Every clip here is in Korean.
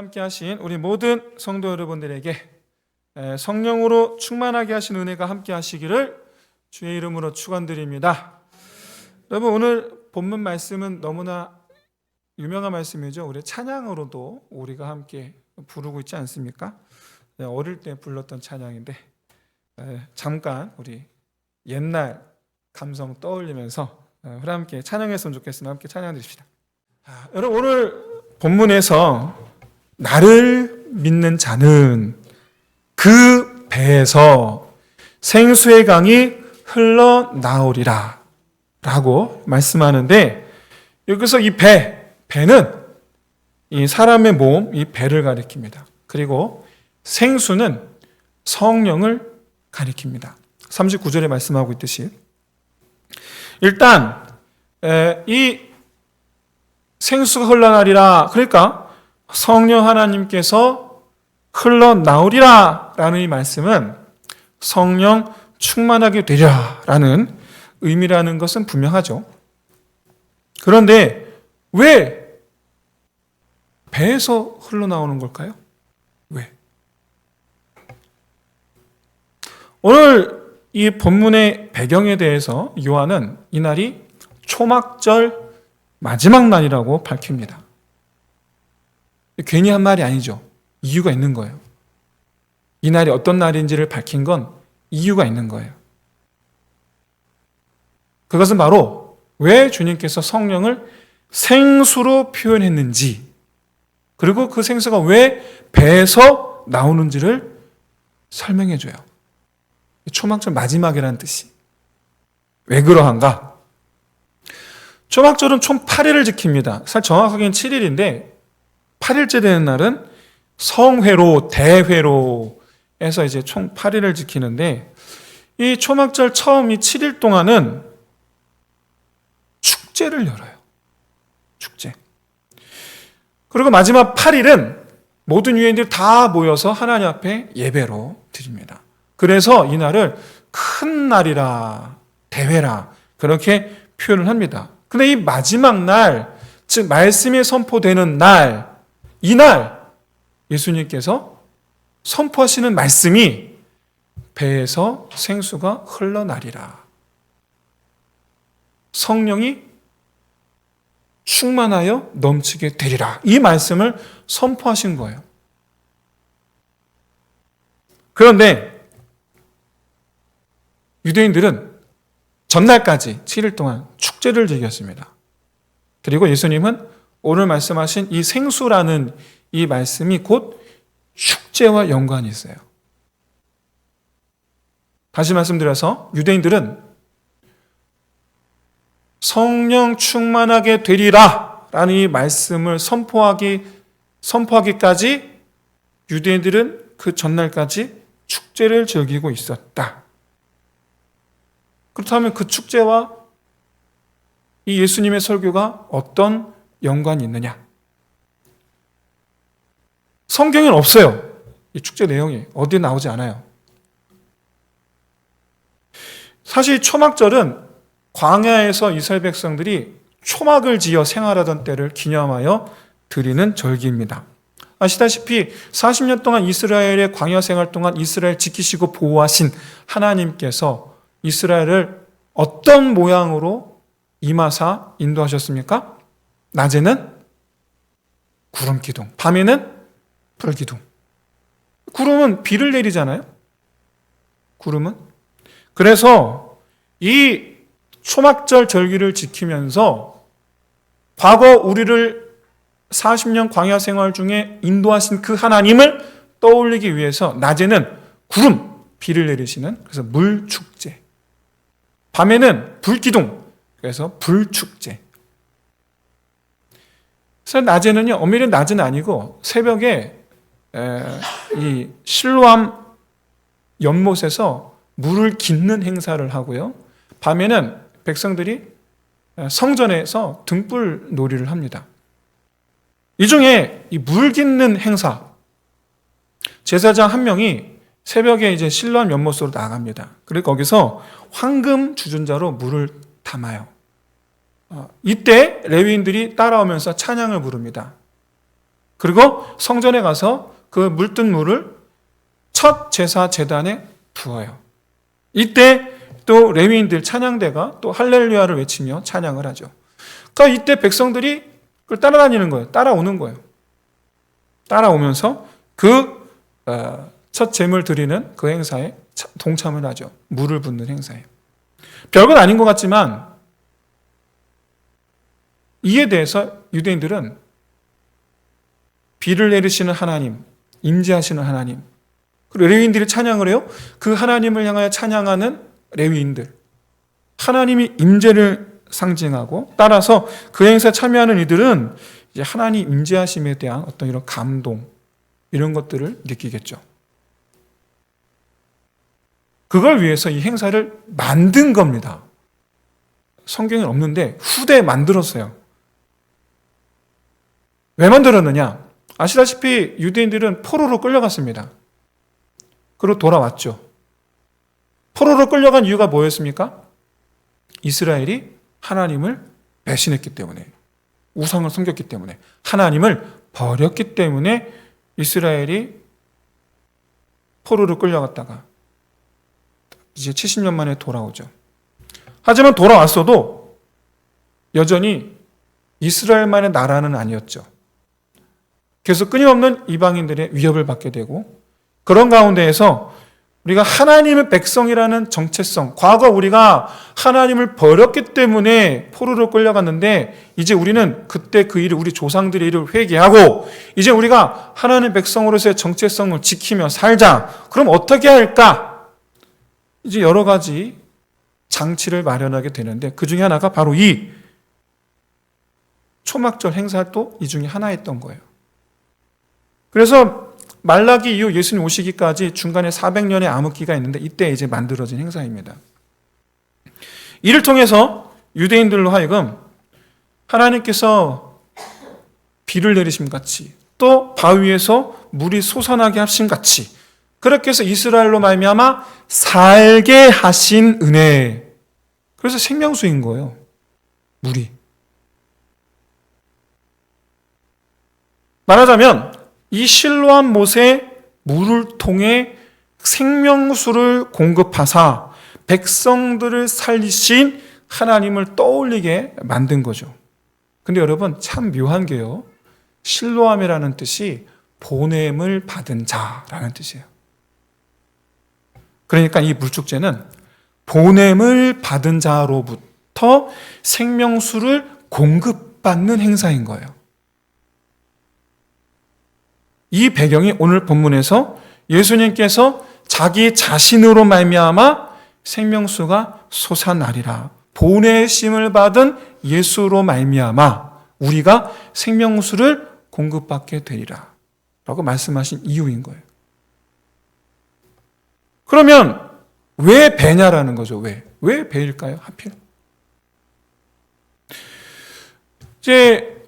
함께 하신 우리 모든 성도 여러분들에게 에, 성령으로 충만하게 하신 은혜가 함께 하시기를 주의 이름으로 축원드립니다. 여러분 오늘 본문 말씀은 너무나 유명한 말씀이죠. 우리 찬양으로도 우리가 함께 부르고 있지 않습니까? 네, 어릴 때 불렀던 찬양인데 에, 잠깐 우리 옛날 감성 떠올리면서 함께 찬양했으면 좋겠습니다. 함께 찬양 드립시다. 아, 여러분 오늘 본문에서 나를 믿는 자는 그 배에서 생수의 강이 흘러나오리라 라고 말씀하는데 여기서 이 배, 배는 이 사람의 몸, 이 배를 가리킵니다. 그리고 생수는 성령을 가리킵니다. 39절에 말씀하고 있듯이 일단 에, 이 생수가 흘러나리라 그러니까 성령 하나님께서 흘러나오리라 라는 이 말씀은 성령 충만하게 되리라 라는 의미라는 것은 분명하죠. 그런데 왜 배에서 흘러나오는 걸까요? 왜? 오늘 이 본문의 배경에 대해서 요한은 이날이 초막절 마지막 날이라고 밝힙니다. 괜히 한 말이 아니죠. 이유가 있는 거예요. 이 날이 어떤 날인지를 밝힌 건 이유가 있는 거예요. 그것은 바로 왜 주님께서 성령을 생수로 표현했는지, 그리고 그 생수가 왜 배에서 나오는지를 설명해 줘요. 초막절 마지막이라는 뜻이. 왜 그러한가? 초막절은 총 8일을 지킵니다. 사실 정확하게는 7일인데 8일째 되는 날은 성회로 대회로에서 이제 총 8일을 지키는데 이 초막절 처음 이 7일 동안은 축제를 열어요. 축제. 그리고 마지막 8일은 모든 유대인들이 다 모여서 하나님 앞에 예배로 드립니다. 그래서 이날을 큰 날이라 대회라 그렇게 표현을 합니다. 근데 이 마지막 날, 즉 말씀이 선포되는 날, 이날 예수님께서 선포하시는 말씀이 배에서 생수가 흘러나리라. 성령이 충만하여 넘치게 되리라. 이 말씀을 선포하신 거예요. 그런데 유대인들은 전날까지 7일 동안 축제를 즐겼습니다. 그리고 예수님은 오늘 말씀하신 이 생수라는 이 말씀이 곧 축제와 연관이 있어요. 다시 말씀드려서 유대인들은 성령 충만하게 되리라 라는 이 말씀을 선포하기, 선포하기까지 유대인들은 그 전날까지 축제를 즐기고 있었다. 그렇다면 그 축제와 이 예수님의 설교가 어떤 연관이 있느냐? 성경에는 없어요. 이 축제 내용이 어디에 나오지 않아요. 사실 초막절은 광야에서 이스라엘 백성들이 초막을 지어 생활하던 때를 기념하여 드리는 절기입니다. 아시다시피 40년 동안 이스라엘의 광야 생활 동안 이스라엘 지키시고 보호하신 하나님께서 이스라엘을 어떤 모양으로 임하사 인도하셨습니까? 낮에는 구름 기둥, 밤에는 불 기둥. 구름은 비를 내리잖아요. 구름은. 그래서 이 초막절 절기를 지키면서 과거 우리를 40년 광야 생활 중에 인도하신 그 하나님을 떠올리기 위해서 낮에는 구름, 비를 내리시는 그래서 물축제. 밤에는 불기둥, 그래서 불축제. 그래서 낮에는요, 엄밀히 낮은 아니고 새벽에 이 실로암 연못에서 물을 깃는 행사를 하고요. 밤에는 백성들이 성전에서 등불 놀이를 합니다. 이 중에 이 물 깃는 행사, 제사장 한 명이 새벽에 이제 실로암 연못으로 나갑니다. 그리고 거기서 황금 주전자로 물을 담아요. 어, 이때 레위인들이 따라오면서 찬양을 부릅니다. 그리고 성전에 가서 그 물든 물을 첫 제사 제단에 부어요. 이때 또 레위인들 찬양대가 또 할렐루야를 외치며 찬양을 하죠. 그러니까 이때 백성들이 그걸 따라다니는 거예요. 따라오는 거예요. 따라오면서 그 첫 제물 드리는 그 행사에 차- 동참을 하죠. 물을 붓는 행사에. 별건 아닌 것 같지만 이에 대해서 유대인들은 비를 내리시는 하나님, 임재하시는 하나님, 그리고 레위인들이 찬양을 해요. 그 하나님을 향하여 찬양하는 레위인들, 하나님이 임재를 상징하고 따라서 그 행사에 참여하는 이들은 이제 하나님 임재하심에 대한 어떤 이런 감동 이런 것들을 느끼겠죠. 그걸 위해서 이 행사를 만든 겁니다. 성경에 없는데 후대에 만들었어요. 왜 만들었느냐? 아시다시피 유대인들은 포로로 끌려갔습니다. 그리고 돌아왔죠. 포로로 끌려간 이유가 뭐였습니까? 이스라엘이 하나님을 배신했기 때문에 우상을 섬겼기 때문에 하나님을 버렸기 때문에 이스라엘이 포로로 끌려갔다가 이제 70년 만에 돌아오죠. 하지만 돌아왔어도 여전히 이스라엘만의 나라는 아니었죠. 계속 끊임없는 이방인들의 위협을 받게 되고 그런 가운데에서 우리가 하나님의 백성이라는 정체성, 과거 우리가 하나님을 버렸기 때문에 포로로 끌려갔는데 이제 우리는 그때 그 일을 우리 조상들의 일을 회개하고 이제 우리가 하나님의 백성으로서의 정체성을 지키며 살자. 그럼 어떻게 할까? 이제 여러 가지 장치를 마련하게 되는데 그 중에 하나가 바로 이 초막절 행사도 이 중에 하나였던 거예요. 그래서 말라기 이후 예수님 오시기까지 중간에 400년의 암흑기가 있는데 이때 이제 만들어진 행사입니다. 이를 통해서 유대인들로 하여금 하나님께서 비를 내리심 같이 또 바위에서 물이 솟아나게 하심 같이 그렇게 해서 이스라엘로 말미암아 살게 하신 은혜. 그래서 생명수인 거예요. 물이. 말하자면 이 실로한 못에 물을 통해 생명수를 공급하사 백성들을 살리신 하나님을 떠올리게 만든 거죠. 근데 여러분 참 묘한 게요. 실로함이라는 뜻이 보냄을 받은 자라는 뜻이에요. 그러니까 이 물축제는 보냄을 받은 자로부터 생명수를 공급받는 행사인 거예요. 이 배경이 오늘 본문에서 예수님께서 자기 자신으로 말미암아 생명수가 솟아나리라. 보내심을 받은 예수로 말미암아 우리가 생명수를 공급받게 되리라. 라고 말씀하신 이유인 거예요. 그러면 왜 배냐라는 거죠. 왜? 왜 배일까요? 하필? 이제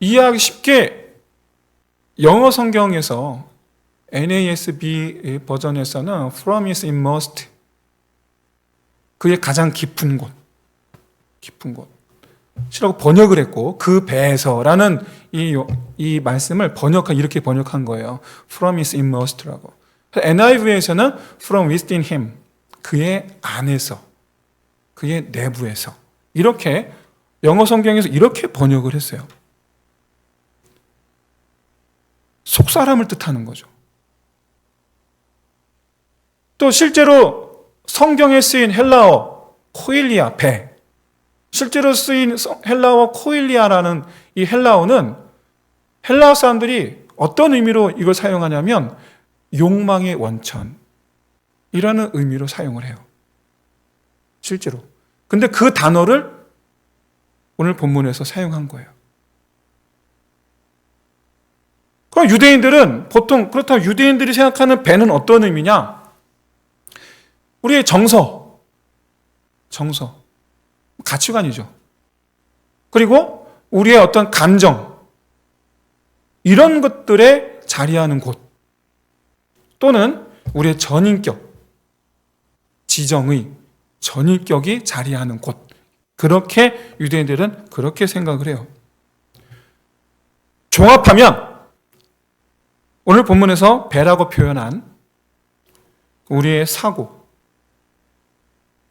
이해하기 쉽게 영어 성경에서 NASB 버전에서는 from is immersed 그의 가장 깊은 곳 깊은 곳 이라고 번역을 했고 그 배에서라는 이, 이 말씀을 번역한 이렇게 번역한 거예요. from is immersed라고. NIV에서는 from within him 그의 안에서 그의 내부에서 이렇게 영어 성경에서 이렇게 번역을 했어요. 속 사람을 뜻하는 거죠. 또 실제로 성경에 쓰인 헬라어 코일리아 배 실제로 쓰인 헬라어 코일리아라는 이 헬라어는 헬라어 사람들이 어떤 의미로 이걸 사용하냐면 욕망의 원천이라는 의미로 사용을 해요. 실제로. 근데 그 단어를 오늘 본문에서 사용한 거예요. 그럼 유대인들은 보통 그렇다면 유대인들이 생각하는 배는 어떤 의미냐? 우리의 정서, 정서, 가치관이죠. 그리고 우리의 어떤 감정, 이런 것들에 자리하는 곳, 또는 우리의 전인격, 지정의, 전인격이 자리하는 곳. 그렇게 유대인들은 그렇게 생각을 해요. 종합하면 오늘 본문에서 배라고 표현한 우리의 사고,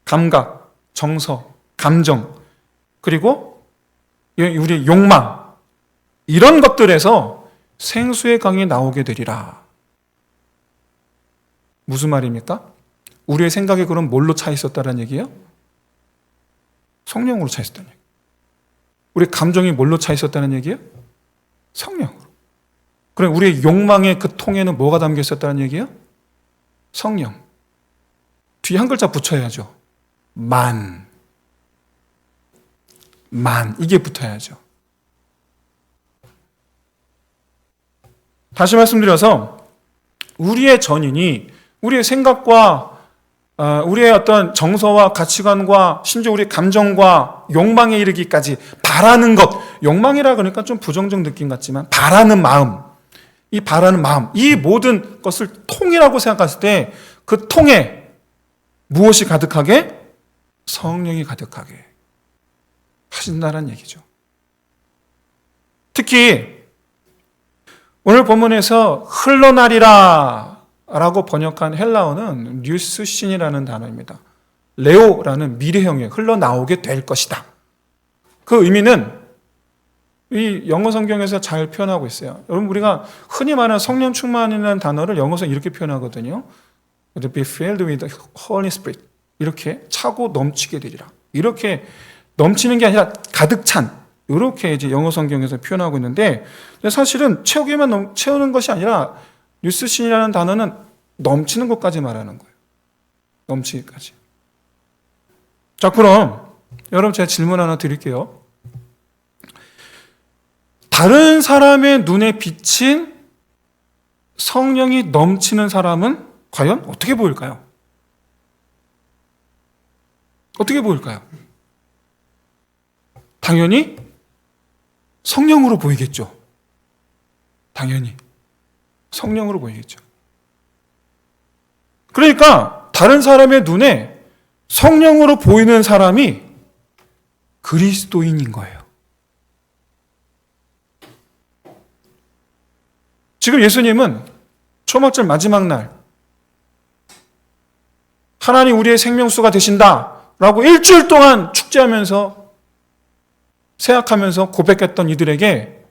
감각, 정서, 감정, 그리고 우리의 욕망, 이런 것들에서 생수의 강이 나오게 되리라. 무슨 말입니까? 우리의 생각이 그럼 뭘로 차 있었다는 얘기예요? 성령으로 차 있었다는 얘기. 우리 감정이 뭘로 차 있었다는 얘기예요? 성령으로. 그럼 우리의 욕망의 그 통에는 뭐가 담겨 있었다는 얘기예요? 성령. 뒤에 한 글자 붙여야죠. 만. 만. 이게 붙어야죠. 다시 말씀드려서 우리의 전인이 우리의 생각과 어, 우리의 어떤 정서와 가치관과 심지어 우리의 감정과 욕망에 이르기까지 바라는 것, 욕망이라 그러니까 좀 부정적 느낌 같지만 바라는 마음, 이 바라는 마음, 이 모든 것을 통이라고 생각했을 때 그 통에 무엇이 가득하게? 성령이 가득하게 하신다는 얘기죠. 특히 오늘 본문에서 흘러나리라 라고 번역한 헬라어는 뉴스신이라는 단어입니다. 레오라는 미래형에 흘러나오게 될 것이다. 그 의미는 이 영어 성경에서 잘 표현하고 있어요. 여러분 우리가 흔히 말하는 성령 충만이라는 단어를 영어에서 이렇게 표현하거든요. Be filled with Holy Spirit. 이렇게 차고 넘치게 되리라. 이렇게 넘치는 게 아니라 가득 찬. 이렇게 이제 영어 성경에서 표현하고 있는데 사실은 채우기만 넘, 채우는 것이 아니라 뉴스신이라는 단어는 넘치는 것까지 말하는 거예요. 넘치기까지. 자, 그럼 여러분 제가 질문 하나 드릴게요. 다른 사람의 눈에 비친 성령이 넘치는 사람은 과연 어떻게 보일까요? 어떻게 보일까요? 당연히 성령으로 보이겠죠. 당연히. 성령으로 보이겠죠. 그러니까 다른 사람의 눈에 성령으로 보이는 사람이 그리스도인인 거예요. 지금 예수님은 초막절 마지막 날 하나님 우리의 생명수가 되신다라고 일주일 동안 축제하면서 생각하면서 고백했던 이들에게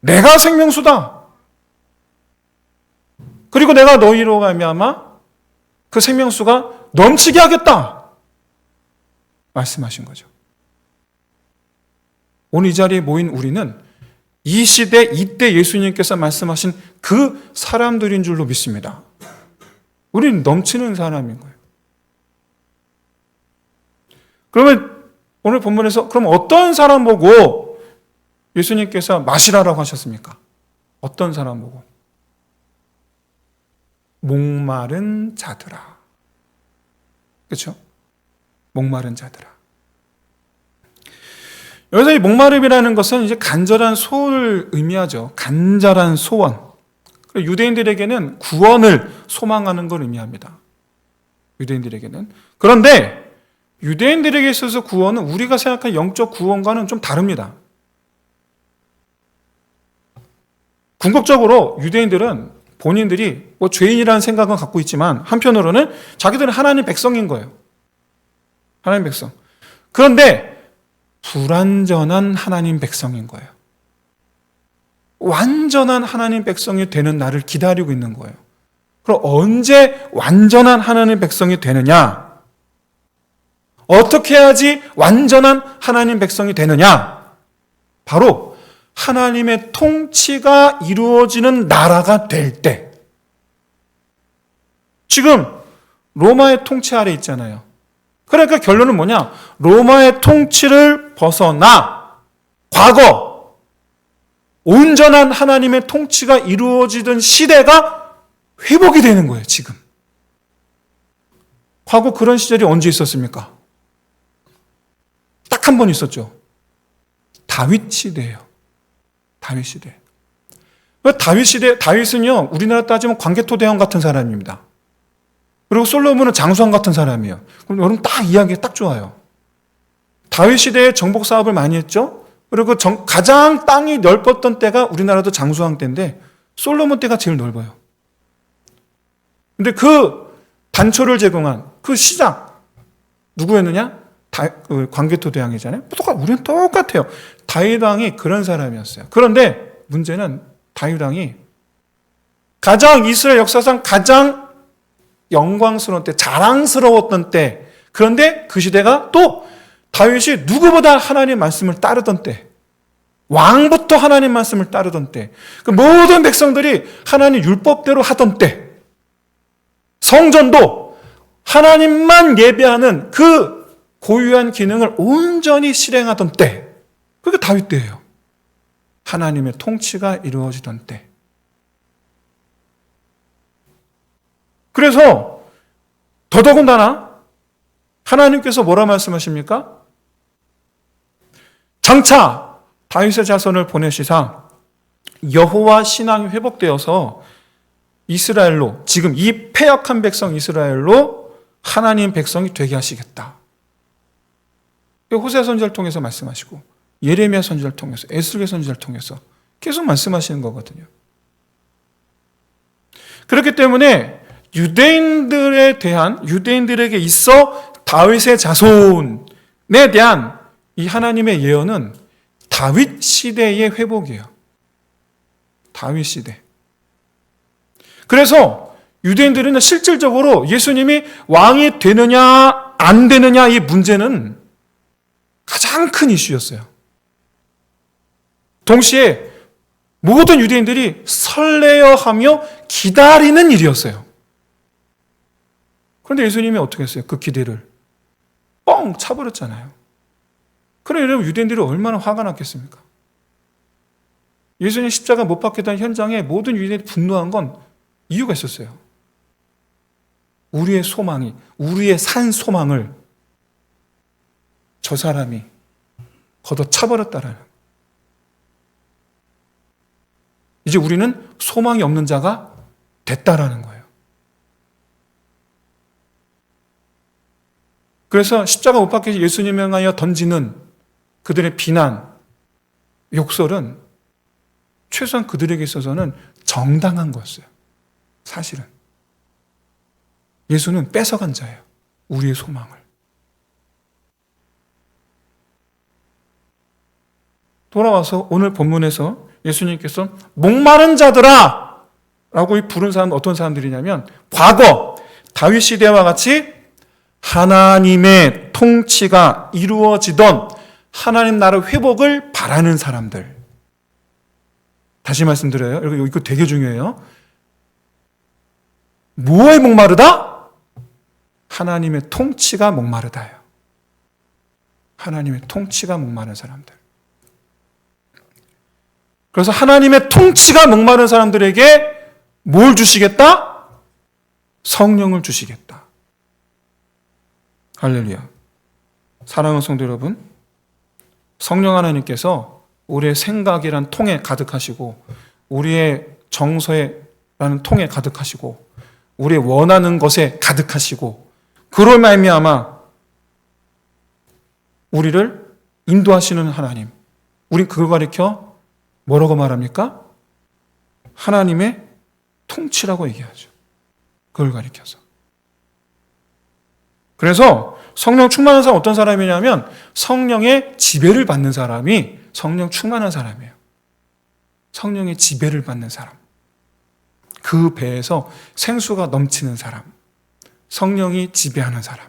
내가 생명수다. 그리고 내가 너희로 가미암아 그 생명수가 넘치게 하겠다. 말씀하신 거죠. 오늘 이 자리에 모인 우리는 이 시대 이때 예수님께서 말씀하신 그 사람들인 줄로 믿습니다. 우리는 넘치는 사람인 거예요. 그러면 오늘 본문에서 그럼 어떤 사람 보고 예수님께서 마시라라고 하셨습니까? 어떤 사람 보고? 목마른 자들아. 그렇죠? 목마른 자들아. 여기서 이 목마름이라는 것은 이제 간절한 소원을 의미하죠. 간절한 소원. 유대인들에게는 구원을 소망하는 걸 의미합니다. 유대인들에게는. 그런데 유대인들에게 있어서 구원은 우리가 생각한 영적 구원과는 좀 다릅니다. 궁극적으로 유대인들은 본인들이 뭐 죄인이라는 생각은 갖고 있지만 한편으로는 자기들은 하나님 백성인 거예요. 하나님 백성. 그런데 불완전한 하나님 백성인 거예요. 완전한 하나님 백성이 되는 날을 기다리고 있는 거예요. 그럼 언제 완전한 하나님 백성이 되느냐? 어떻게 해야지 완전한 하나님 백성이 되느냐? 바로 하나님의 통치가 이루어지는 나라가 될 때. 지금 로마의 통치 아래 있잖아요. 그러니까 결론은 뭐냐? 로마의 통치를 벗어나 과거 온전한 하나님의 통치가 이루어지던 시대가 회복이 되는 거예요, 지금. 과거 그런 시절이 언제 있었습니까? 딱 한 번 있었죠. 다윗 시대예요. 다윗 시대. 다윗 시대, 다윗은요, 우리나라 따지면 광개토대왕 같은 사람입니다. 그리고 솔로몬은 장수왕 같은 사람이에요. 그럼 여러분 딱 이야기 딱 좋아요. 다윗 시대에 정복 사업을 많이 했죠. 그리고 정, 가장 땅이 넓었던 때가 우리나라도 장수왕 때인데 솔로몬 때가 제일 넓어요. 근데 그 단초를 제공한 그 시장 누구였느냐? 다, 그 광개토 대 왕이잖아요. 똑같, 우리는 똑같아요. 다윗 왕이 그런 사람이었어요. 그런데 문제는 다윗 왕이 가장 이스라엘 역사상 가장 영광스러운 때, 자랑스러웠던 때, 그런데 그 시대가 또 다윗이 누구보다 하나님 말씀을 따르던 때, 왕부터 하나님 말씀을 따르던 때, 그 모든 백성들이 하나님 율법대로 하던 때, 성전도 하나님만 예배하는 그 고유한 기능을 온전히 실행하던 때, 그게 다윗 때예요. 하나님의 통치가 이루어지던 때. 그래서 더더군다나 하나님께서 뭐라 말씀하십니까? 장차 다윗의 자손을 보내시사 여호와 신앙이 회복되어서 이스라엘로 지금 이 패역한 백성 이스라엘로 하나님 백성이 되게 하시겠다. 호세 선지자를 통해서 말씀하시고 예레미야 선지자를 통해서 에스겔 선지자를 통해서 계속 말씀하시는 거거든요. 그렇기 때문에 유대인들에 대한 유대인들에게 있어 다윗의 자손에 대한 이 하나님의 예언은 다윗 시대의 회복이에요. 다윗 시대. 그래서 유대인들은 실질적으로 예수님이 왕이 되느냐 안 되느냐 이 문제는 가장 큰 이슈였어요. 동시에 모든 유대인들이 설레어하며 기다리는 일이었어요. 그런데 예수님이 어떻게 했어요? 그 기대를 뻥 차버렸잖아요. 그래 여러분 유대인들이 얼마나 화가 났겠습니까? 예수님 십자가 못 박혔다는 현장에 모든 유대인들이 분노한 건 이유가 있었어요. 우리의 소망이 우리의 산 소망을 저 사람이 걷어차버렸다라는 이제 우리는 소망이 없는 자가 됐다라는 거예요. 그래서 십자가 못 박혀 예수님에 향하여 던지는 그들의 비난, 욕설은 최소한 그들에게 있어서는 정당한 거였어요. 사실은. 예수는 뺏어간 자예요. 우리의 소망을. 돌아와서 오늘 본문에서 예수님께서 목마른 자들아! 라고 부른 사람은 어떤 사람들이냐면 과거 다윗 시대와 같이 하나님의 통치가 이루어지던 하나님 나라 회복을 바라는 사람들. 다시 말씀드려요. 여러분, 이거 되게 중요해요. 뭐에 목마르다? 하나님의 통치가 목마르다요. 하나님의 통치가 목마른 사람들. 그래서 하나님의 통치가 목마른 사람들에게 뭘 주시겠다? 성령을 주시겠다. 할렐루야. 사랑하는 성도 여러분, 성령 하나님께서 우리의 생각이란 통에 가득하시고, 우리의 정서라는 통에 가득하시고, 우리의 원하는 것에 가득하시고, 그로 말미암아 우리를 인도하시는 하나님. 우리 그걸 가리켜 뭐라고 말합니까? 하나님의 통치라고 얘기하죠. 그걸 가리켜서. 그래서 성령 충만한 사람 어떤 사람이냐면 성령의 지배를 받는 사람이 성령 충만한 사람이에요. 성령의 지배를 받는 사람. 그 배에서 생수가 넘치는 사람. 성령이 지배하는 사람.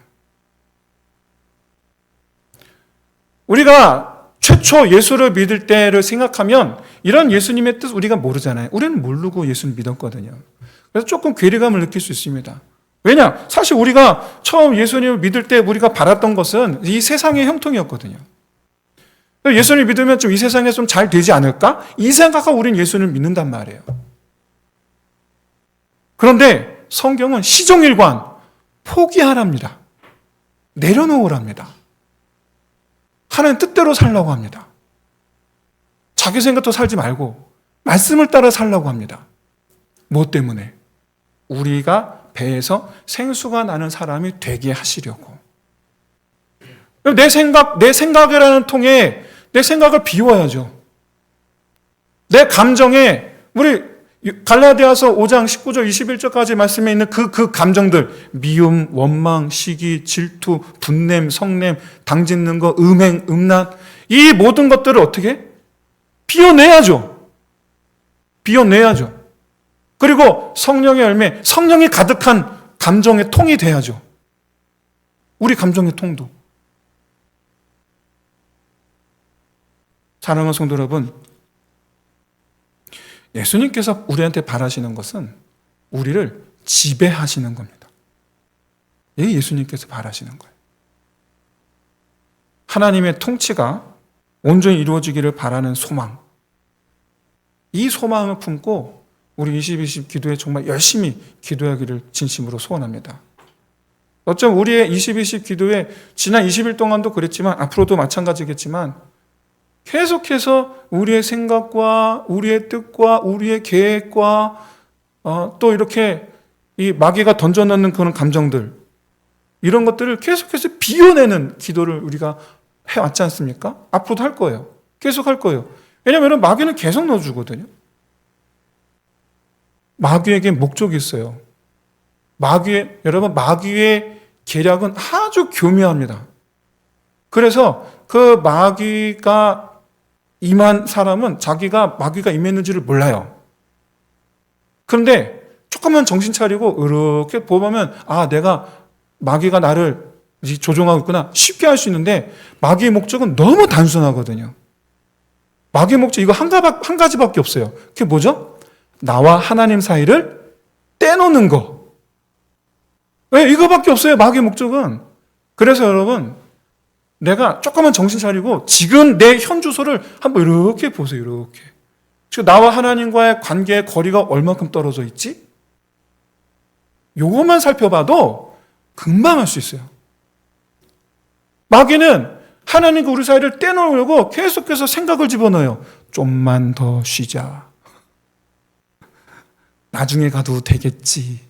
우리가 최초 예수를 믿을 때를 생각하면 이런 예수님의 뜻 우리가 모르잖아요. 우리는 모르고 예수를 믿었거든요. 그래서 조금 괴리감을 느낄 수 있습니다. 왜냐? 사실 우리가 처음 예수님을 믿을 때 우리가 바랐던 것은 이 세상의 형통이었거든요. 예수님을 믿으면 좀 이 세상에 좀 잘 되지 않을까? 이 생각하고 우리는 예수님을 믿는단 말이에요. 그런데 성경은 시종일관 포기하랍니다. 내려놓으랍니다. 하나님 뜻대로 살라고 합니다. 자기 생각도 살지 말고 말씀을 따라 살라고 합니다. 뭐 때문에? 우리가 배에서 생수가 나는 사람이 되게 하시려고. 내 생각, 내 생각이라는 통에 내 생각을 비워야죠. 내 감정에 우리 갈라디아서 5장 19절 21절까지 말씀에 있는 그, 그 감정들, 미움, 원망, 시기, 질투, 분냄, 성냄, 당 짓는 거, 음행, 음란, 이 모든 것들을 어떻게? 비워내야죠. 비워내야죠. 그리고 성령의 열매, 성령이 가득한 감정의 통이 돼야죠. 우리 감정의 통도. 사랑하는 성도 여러분, 예수님께서 우리한테 바라시는 것은 우리를 지배하시는 겁니다. 이게 예수님께서 바라시는 거예요. 하나님의 통치가 온전히 이루어지기를 바라는 소망. 이 소망을 품고 우리 2020 기도에 정말 열심히 기도하기를 진심으로 소원합니다. 어쩜 우리의 2020 기도에 지난 20일 동안도 그랬지만 앞으로도 마찬가지겠지만 계속해서 우리의 생각과 우리의 뜻과 우리의 계획과 어, 또 이렇게 이 마귀가 던져넣는 그런 감정들 이런 것들을 계속해서 비워내는 기도를 우리가 해왔지 않습니까? 앞으로도 할 거예요. 계속 할 거예요. 왜냐하면 마귀는 계속 넣어주거든요. 마귀에게 목적이 있어요. 마귀의 여러분 마귀의 계략은 아주 교묘합니다. 그래서 그 마귀가 임한 사람은 자기가 마귀가 임했는지를 몰라요. 그런데 조금만 정신 차리고 이렇게 보면 아 내가 마귀가 나를 조종하고 있구나 쉽게 할 수 있는데 마귀의 목적은 너무 단순하거든요. 마귀의 목적 이거 한, 가지, 한 가지밖에 없어요. 그게 뭐죠? 나와 하나님 사이를 떼놓는 거. 왜 이거밖에 없어요? 마귀의 목적은. 그래서 여러분 내가 조금만 정신 차리고 지금 내 현 주소를 한번 이렇게 보세요. 이렇게. 지금 나와 하나님과의 관계의 거리가 얼마큼 떨어져 있지? 요것만 살펴봐도 금방 할 수 있어요. 마귀는 하나님과 우리 사이를 떼놓으려고 계속해서 생각을 집어넣어요. 좀만 더 쉬자. 나중에 가도 되겠지.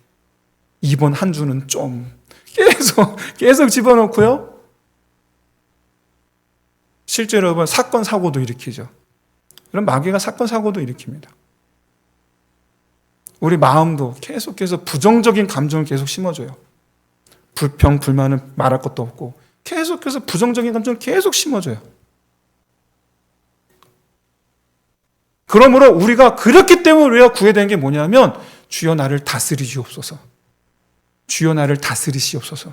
이번 한 주는 좀. 계속, 계속 집어넣고요. 실제로 여러분 사건 사고도 일으키죠. 그럼 마귀가 사건 사고도 일으킵니다. 우리 마음도 계속해서 부정적인 감정을 계속 심어줘요. 불평, 불만은 말할 것도 없고 계속해서 부정적인 감정을 계속 심어줘요. 그러므로 우리가 그렇기 때문에 우리가 구해야 게 뭐냐면 주여 나를 다스리시옵소서. 주여 나를 다스리시옵소서.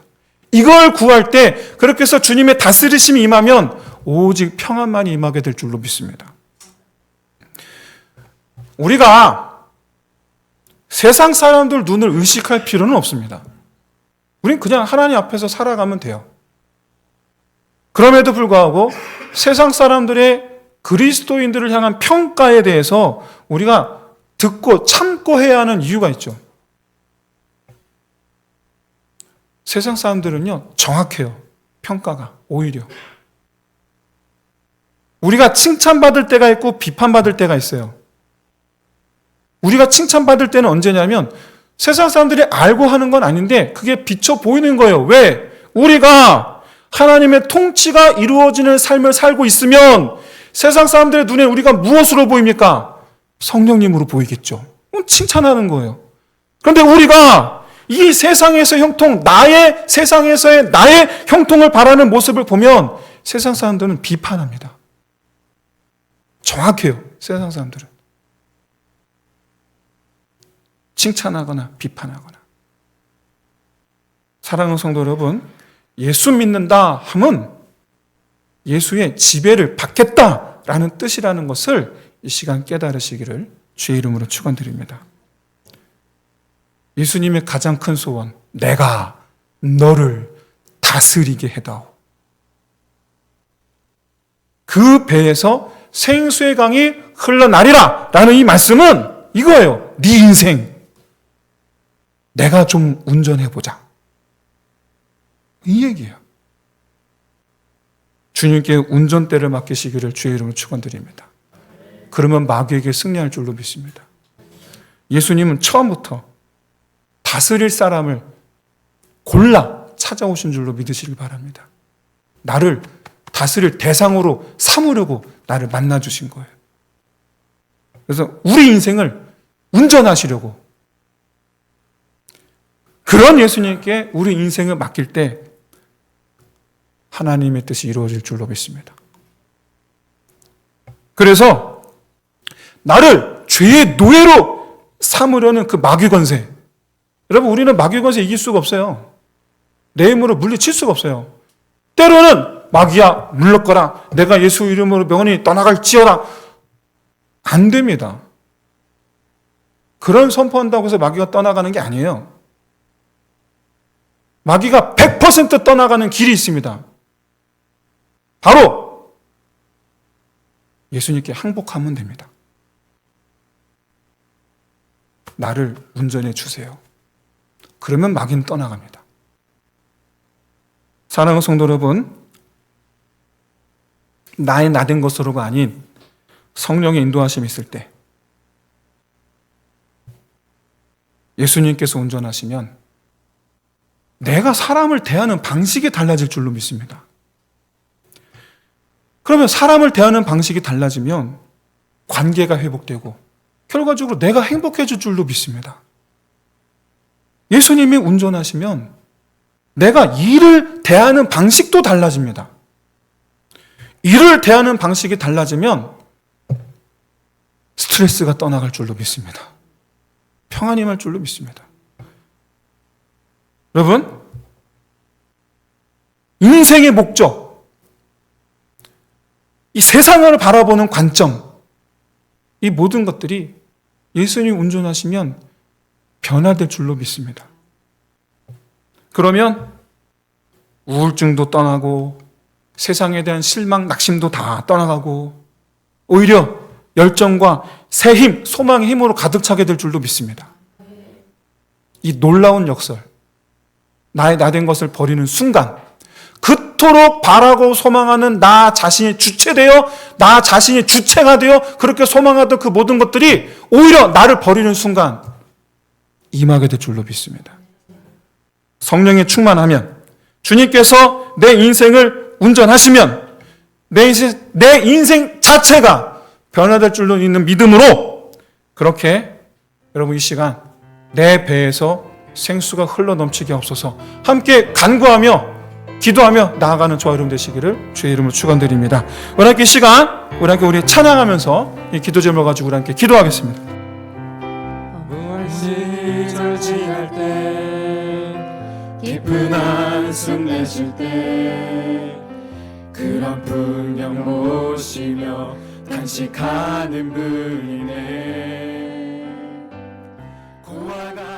이걸 구할 때 그렇게 해서 주님의 다스리심이 임하면 오직 평안만이 임하게 될 줄로 믿습니다. 우리가 세상 사람들 눈을 의식할 필요는 없습니다. 우린 그냥 하나님 앞에서 살아가면 돼요. 그럼에도 불구하고 세상 사람들의 그리스도인들을 향한 평가에 대해서 우리가 듣고 참고 해야 하는 이유가 있죠. 세상 사람들은요, 정확해요. 평가가, 오히려. 우리가 칭찬받을 때가 있고 비판받을 때가 있어요. 우리가 칭찬받을 때는 언제냐면 세상 사람들이 알고 하는 건 아닌데 그게 비춰 보이는 거예요. 왜? 우리가 하나님의 통치가 이루어지는 삶을 살고 있으면 세상 사람들의 눈에 우리가 무엇으로 보입니까? 성령님으로 보이겠죠. 칭찬하는 거예요. 그런데 우리가 이 세상에서 형통, 나의 세상에서의 나의 형통을 바라는 모습을 보면 세상 사람들은 비판합니다. 정확해요. 세상 사람들은. 칭찬하거나 비판하거나. 사랑하는 성도 여러분, 예수 믿는다 함은 예수의 지배를 받겠다라는 뜻이라는 것을 이 시간 깨달으시기를 주의 이름으로 축원드립니다. 예수님의 가장 큰 소원, 내가 너를 다스리게 해다오. 그 배에서 생수의 강이 흘러나리라 라는 이 말씀은 이거예요. 네 인생. 내가 좀 운전해보자. 이 얘기예요. 주님께 운전대를 맡기시기를 주의 이름으로 축원드립니다. 그러면 마귀에게 승리할 줄로 믿습니다. 예수님은 처음부터 다스릴 사람을 골라 찾아오신 줄로 믿으시길 바랍니다. 나를 다스릴 대상으로 삼으려고 나를 만나 주신 거예요. 그래서 우리 인생을 운전하시려고. 그런 예수님께 우리 인생을 맡길 때 하나님의 뜻이 이루어질 줄로 믿습니다. 그래서 나를 죄의 노예로 삼으려는 그 마귀 권세. 여러분, 우리는 마귀 권세 이길 수가 없어요. 내 힘으로 물리칠 수가 없어요. 때로는 마귀야, 물러거라. 내가 예수 이름으로 명언이 떠나갈지어다. 안 됩니다. 그런 선포한다고 해서 마귀가 떠나가는 게 아니에요. 마귀가 100% 떠나가는 길이 있습니다. 바로 예수님께 항복하면 됩니다. 나를 운전해 주세요. 그러면 마귀는 떠나갑니다. 사랑하는 성도 여러분, 나의 나된 것으로가 아닌 성령의 인도하심이 있을 때 예수님께서 운전하시면 내가 사람을 대하는 방식이 달라질 줄로 믿습니다. 그러면 사람을 대하는 방식이 달라지면 관계가 회복되고 결과적으로 내가 행복해질 줄로 믿습니다. 예수님이 운전하시면 내가 일을 대하는 방식도 달라집니다. 일을 대하는 방식이 달라지면 스트레스가 떠나갈 줄로 믿습니다. 평안이 말 줄로 믿습니다. 여러분, 인생의 목적, 이 세상을 바라보는 관점, 이 모든 것들이 예수님 운전하시면 변화될 줄로 믿습니다. 그러면 우울증도 떠나고 세상에 대한 실망, 낙심도 다 떠나가고 오히려 열정과 새 힘, 소망의 힘으로 가득 차게 될 줄로 믿습니다. 이 놀라운 역설, 나의 나된 것을 버리는 순간, 그토록 바라고 소망하는 나 자신이 주체되어, 나 자신이 주체가 되어, 그렇게 소망하던 그 모든 것들이 오히려 나를 버리는 순간, 임하게 될 줄로 믿습니다. 성령에 충만하면, 주님께서 내 인생을 운전하시면, 내 인생, 내 인생 자체가 변화될 줄로 있는 믿음으로, 그렇게 여러분 이 시간 내 배에서 생수가 흘러 넘치게 없어서 함께 간구하며 기도하며 나아가는 저와 여러분 되시기를 주의 이름으로 축원드립니다. 우리 함께 시간, 우리 함께 우리 찬양하면서 이 기도 제목 가지고 우리 함께 기도하겠습니다. 시절 지날 때 깊은 한숨 내쉴 때 그런 풍경 모시며 탄식하는 분이네 고아가